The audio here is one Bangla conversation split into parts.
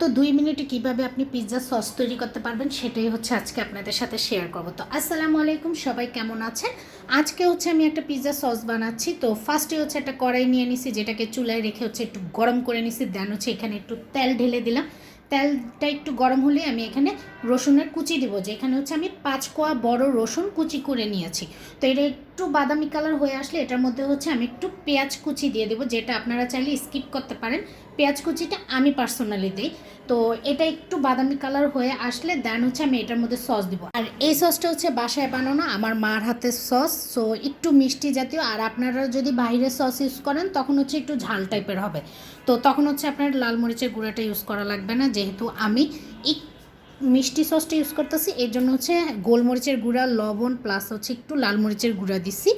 মাত্র দুই মিনিটে কীভাবে আপনি পিৎজা সস তৈরি করতে পারবেন সেটাই হচ্ছে আজকে আপনাদের সাথে শেয়ার করব। তো আসসালামু আলাইকুম, সবাই কেমন আছেন? আজকে হচ্ছে আমি একটা পিৎজা সস বানাচ্ছি। তো ফার্স্টে হচ্ছে একটা কড়াই নিয়ে নিছি, যেটাকে চুলায় রেখে হচ্ছে একটু গরম করে নিছি। দেন হচ্ছে এখানে একটু তেল ঢেলে দিলাম। তেলটা একটু গরম হলে আমি এখানে রসুনের কুচি দিব যে এখানে হচ্ছে আমি পাঁচ কোয়া বড় রসুন কুচি করে নিয়েছি। তো এটা একটু বাদামি কালার হয়ে আসলে এটার মধ্যে হচ্ছে আমি একটু পেঁয়াজ কুচি দিয়ে দেবো, যেটা আপনারা চাইলে স্কিপ করতে পারেন। পেঁয়াজ কুচিটা আমি পার্সোনালি দিই। তো এটা একটু বাদামি কালার হয়ে আসলে দেন হচ্ছে আমি এটার মধ্যে সস দিব। আর এই সসটা হচ্ছে বাসায় বানানো আমার মার হাতের সস সো একটু মিষ্টি জাতীয়। আর আপনারা যদি বাইরের সস ইউজ করেন, তখন হচ্ছে একটু ঝাল টাইপের হবে। তো তখন হচ্ছে আপনার লাল মরিচের গুঁড়াটা ইউজ করা লাগবে না, যেহেতু আমি এক মিষ্টি সসটা ইউজ করতেছি। এর জন্য হচ্ছে গোলমরিচের গুঁড়া, লবণ প্লাস হচ্ছে একটু লাল মরিচের গুঁড়া দিছি।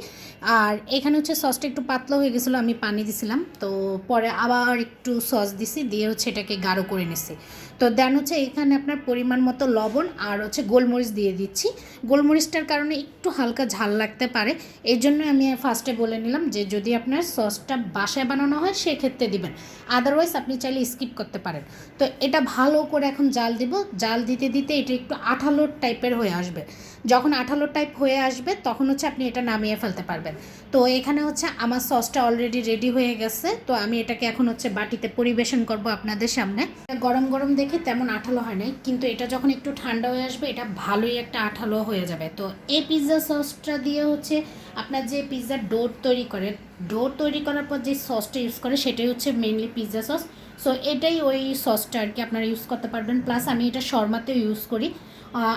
আর এখানে হচ্ছে সসটা একটু পাতলা হয়ে গেছিল, আমি পানি দিছিলাম। তো পরে আবার একটু সস দিছি, দিয়ে হচ্ছে এটাকে গাঢ় করে নিছি। তো দেন হচ্ছে এখানে আপনার পরিমাণ মতো লবণ আর হচ্ছে গোলমরিচ দিয়ে দিচ্ছি। গোলমরিচটার কারণে একটু হালকা ঝাল লাগতে পারে। এই জন্য আমি ফার্স্টে বলে নিলাম যে যদি আপনার সসটা বাসায় বানানো হয়, সেক্ষেত্রে দিবেন। আদারওয়াইজ আপনি চাইলে স্কিপ করতে পারেন। তো এটা ভালো করে এখন জাল দিব। জাল দিতে দিতে এটা একটু আঠালো টাইপের হয়ে আসবে। যখন আঠালো টাইপ হয়ে আসবে, তখন হচ্ছে আপনি এটা নামিয়ে ফেলতে পারবেন। তো এখানে হচ্ছে আমার সসটা অলরেডি রেডি হয়ে গেছে। তো আমি এটাকে এখন হচ্ছে বাটিতে পরিবেশন করব আপনাদের সামনে। গরম গরম দেখে তেমন আঠালো হয় নাই, কিন্তু এটা যখন একটু ঠান্ডা হয়ে আসবে, এটা ভালোই একটা আঠালো হয়ে যাবে। তো এই পিৎজা সসটা দিয়ে হচ্ছে আপনার যে পিৎজার ডোর তৈরি করে ডোর তৈরি করার পর যে সসটা ইউজ করে সেটাই হচ্ছে মেনলি পিৎজা সস সো এটাই ওই সসটা আর কি আপনারা ইউজ করতে পারবেন। প্লাস আমি এটা শর্মাতেও ইউজ করি।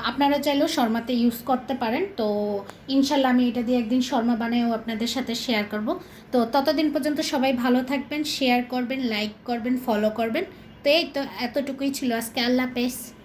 আপনারা চাইলেও শর্মাতে ইউজ করতে পারেন। তো, ইনশাল্লাহ আমি এটা দিয়ে একদিন শর্মা বানায়ও আপনাদের সাথে শেয়ার করব। তো, ততদিন পর্যন্ত সবাই ভালো থাকবেন শেয়ার করবেন লাইক করবেন ফলো করবেন। তো, এই তো, এতটুকুই ছিল আজকে। আল্লাহ হাফেজ।